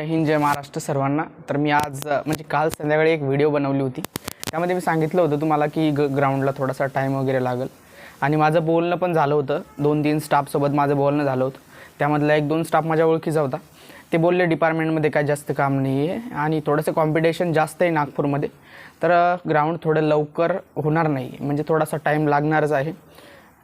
जय हिंद जय महाराष्ट्र सर्वांना. तर मी आज म्हणजे काल संध्याकाळी एक व्हिडिओ बनवली होती. त्यामध्ये मी सांगितलं होतं तुम्हाला की ग ग्राउंडला थोडासा टाईम वगैरे लागेल. आणि माझं बोलणं पण झालं होतं. दोन तीन स्टाफसोबत माझं बोलणं झालं होतं. त्यामधला एक दोन स्टाफ माझ्या ओळखीचा होता. ते बोलले डिपार्टमेंटमध्ये काय जास्त काम नाही आहे आणि थोडंसं कॉम्पिटिशन जास्त आहे नागपूरमध्ये. तर ग्राउंड थोडं लवकर होणार नाही. म्हणजे थोडासा टाईम लागणारच आहे.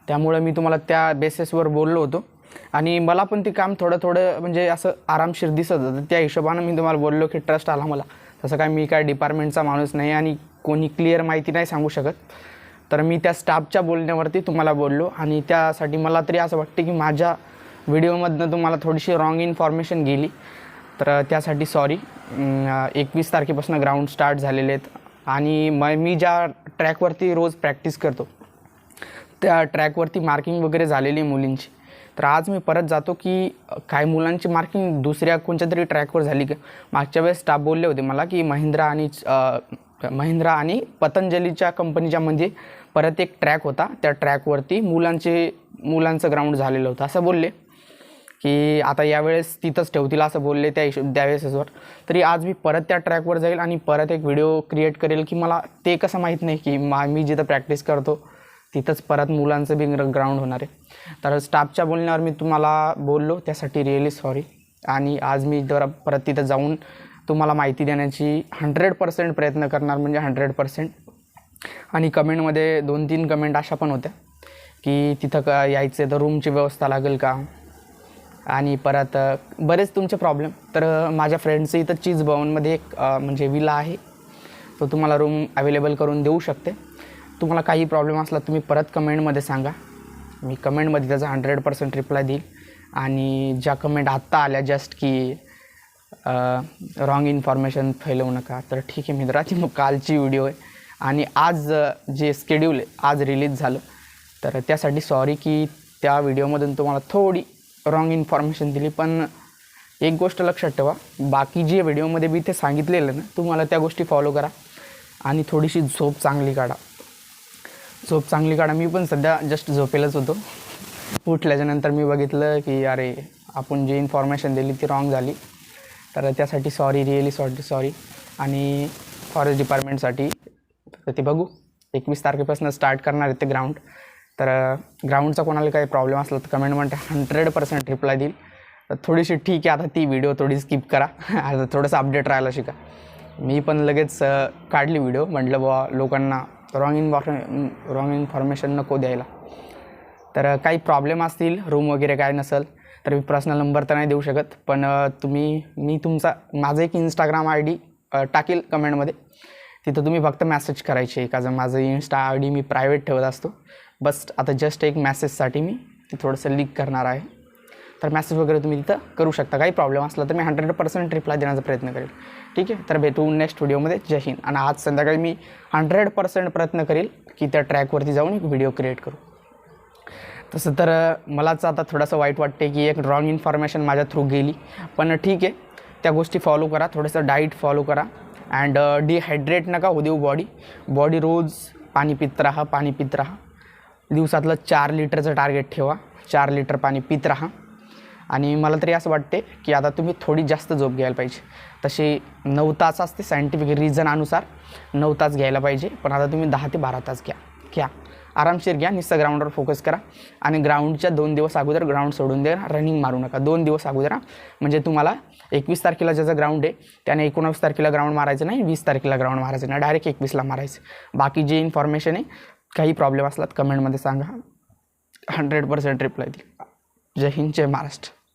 त्यामुळं मी तुम्हाला त्या बेसिसवर बोललो होतो. आणि मला पण ते काम थोडं थोडं म्हणजे असं आरामशीर दिसत होतं. त्या हिशोबानं मी तुम्हाला बोललो की ट्रस्ट आला मला. तसं काय मी काय डिपार्टमेंटचा माणूस नाही आणि कोणी क्लिअर माहिती नाही सांगू शकत. तर मी त्या स्टाफच्या बोलण्यावरती तुम्हाला बोललो आणि त्यासाठी मला तरी असं वाटते की माझ्या व्हिडिओमधनं तुम्हाला थोडीशी रॉंग इन्फॉर्मेशन गेली. तर त्यासाठी सॉरी एकवीस तारखेपासून ग्राउंड स्टार्ट झालेले आहेत. आणि म मी ज्या ट्रॅकवरती रोज प्रॅक्टिस करतो त्या ट्रॅकवरती मार्किंग वगैरे झालेली आहे मुलींची. तर आज मी परत जातो की काय मुलांची मार्किंग दुसऱ्या कोणत्या तरी ट्रॅकवर झाली. की मागच्या वेळेस स्टाफ बोलले होते मला की महिंद्रा आणि महिंद्रा आणि पतंजलीच्या कंपनीच्या म्हणजे परत एक ट्रॅक होता. त्या ट्रॅकवरती मुलांचे मुलांचं ग्राउंड झालेलं होतं. असं बोलले की आता यावेळेस तिथंच ठेवतील असं बोलले त्या हिशोब त्यावेळेसवर तरी आज मी परत त्या ट्रॅकवर जाईल आणि परत एक व्हिडिओ क्रिएट करेल की मला ते कसं माहीत नाही की मा मी जिथं प्रॅक्टिस करतो तिथंच परत मुलांचं बी ग्राउंड होणार आहे. तर स्टाफच्या बोलण्यावर मी तुम्हाला बोललो त्यासाठी रिअली सॉरी आणि आज मी जरा परत तिथं जाऊन तुम्हाला माहिती देण्याची हंड्रेड पर्सेंट प्रयत्न करणार म्हणजे हंड्रेड पर्सेंट आणि कमेंटमध्ये दोन तीन कमेंट अशा पण होत्या की तिथं का यायचं तर रूमची व्यवस्था लागेल का? आणि परत बरेच तुमचे प्रॉब्लेम तर माझ्या फ्रेंडचं इथं चीज भवनमध्ये एक म्हणजे विला आहे. तो तुम्हाला रूम अवेलेबल करून देऊ शकते. तुम्हाला काही प्रॉब्लेम असला तुम्ही परत कमेंटमध्ये सांगा. मी कमेंटमध्ये त्याचा हंड्रेड पर्सेंट रिप्लाय देईल. आणि ज्या कमेंट आत्ता आल्या जस्ट की रॉंग इन्फॉर्मेशन फैलवू नका. तर ठीक आहे मित्रा ती मग कालची व्हिडिओ आहे. आणि आज जे स्केड्यूल आहे आज रिलीज झालं. तर त्यासाठी सॉरी की त्या व्हिडिओमधून तुम्हाला थोडी रॉंग इन्फॉर्मेशन दिली. पण एक गोष्ट लक्षात ठेवा बाकी जे व्हिडिओमध्ये मी ते सांगितलेलं ना तुम्हाला त्या गोष्टी फॉलो करा. आणि थोडीशी झोप चांगली काढा. झोप चांगली काढा. मी पण सध्या जस्ट झोपेलच होतो. उठल्याच्यानंतर मी बघितलं की अरे आपण जी इन्फॉर्मेशन दिली ती रॉंग झाली. तर त्यासाठी सॉरी रिअली सॉरी सॉरी आणि फॉरेस्ट डिपार्टमेंटसाठी तर ते बघू. एकवीस तारखेपासून स्टार्ट करणार आहे ते ग्राउंड तर ग्राउंडचा कोणाला काही प्रॉब्लेम असला तर कमेंटमध्ये हंड्रेड पर्सेंट रिप्लाय देईल. तर थोडीशी ठीक आहे आता ती व्हिडिओ थोडी स्किप करा. आता थोडंसं अपडेट राहायला शिका. मी पण लगेच काढली व्हिडिओ म्हटलं बुवा लोकांना रॉंग इन्फॉर्मे रॉंग इन्फॉर्मेशन नको द्यायला. तर काही प्रॉब्लेम असतील रूम वगैरे काय नसेल तर मी पर्सनल नंबर तर नाही देऊ शकत. पण तुम्ही मी तुमचा माझं एक इंस्टाग्राम आय डी टाकेल कमेंटमध्ये तिथं तुम्ही फक्त मॅसेज करायचे. का जर माझं इन्स्टा आय डी मी प्रायव्हेट ठेवत असतो. बस आता जस्ट एक मॅसेजसाठी मी ते थोडंसं लीक करणार आहे. तर मॅसेज वगैरे तुम्ही तिथं करू शकता. काही प्रॉब्लेम असला तर मी हंड्रेड पर्सेंट रिप्लाय देण्याचा प्रयत्न करेल. ठीक आहे? तर भेटू नेक्स्ट व्हिडिओमध्ये जय हिंद. आणि आज संध्याकाळी मी हंड्रेड पर्सेंट प्रयत्न करेल की त्या ट्रॅकवरती जाऊन एक व्हिडिओ क्रिएट करू. तसं तर मलाच आता थोडंसं वाईट वाटते की एक रॉंग इन्फॉर्मेशन माझ्या थ्रू गेली. पण ठीक आहे. त्या गोष्टी फॉलो करा. थोडंसं डाईट फॉलो करा. अँड डिहायड्रेट नका होऊ देऊ बॉडी बॉडी रोज पाणी पित राहा पाणी पित राहा. दिवसातलं चार लिटरचं टार्गेट ठेवा. चार लिटर पाणी पित राहा. आणि मला तरी असं वाटते की आता तुम्ही थोडी जास्त झोप घ्यायला पाहिजे. तसे नऊ तास असते सायंटिफिक रिझनानुसार नऊ तास घ्यायला पाहिजे. पण आता तुम्ही दहा ते बारा तास घ्या. घ्या. आरामशीर घ्या. नुसतं ग्राउंडवर फोकस करा. आणि ग्राउंडच्या दोन दिवस अगोदर ग्राउंड सोडून द्या रनिंग मारू नका. दोन दिवस अगोदर म्हणजे तुम्हाला एकवीस तारखेला ज्याचं ग्राउंड आहे त्याने एकोणावीस तारखेला ग्राउंड मारायचं नाही वीस तारखेला ग्राउंड मारायचं नाही. डायरेक्ट एकवीसला मारायचं. बाकी जे इन्फॉर्मेशन आहे काही प्रॉब्लेम असलात कमेंटमध्ये सांगा. हंड्रेड पर्सेंट रिप्लाय देईल. जय हिंद जय महाराष्ट्र.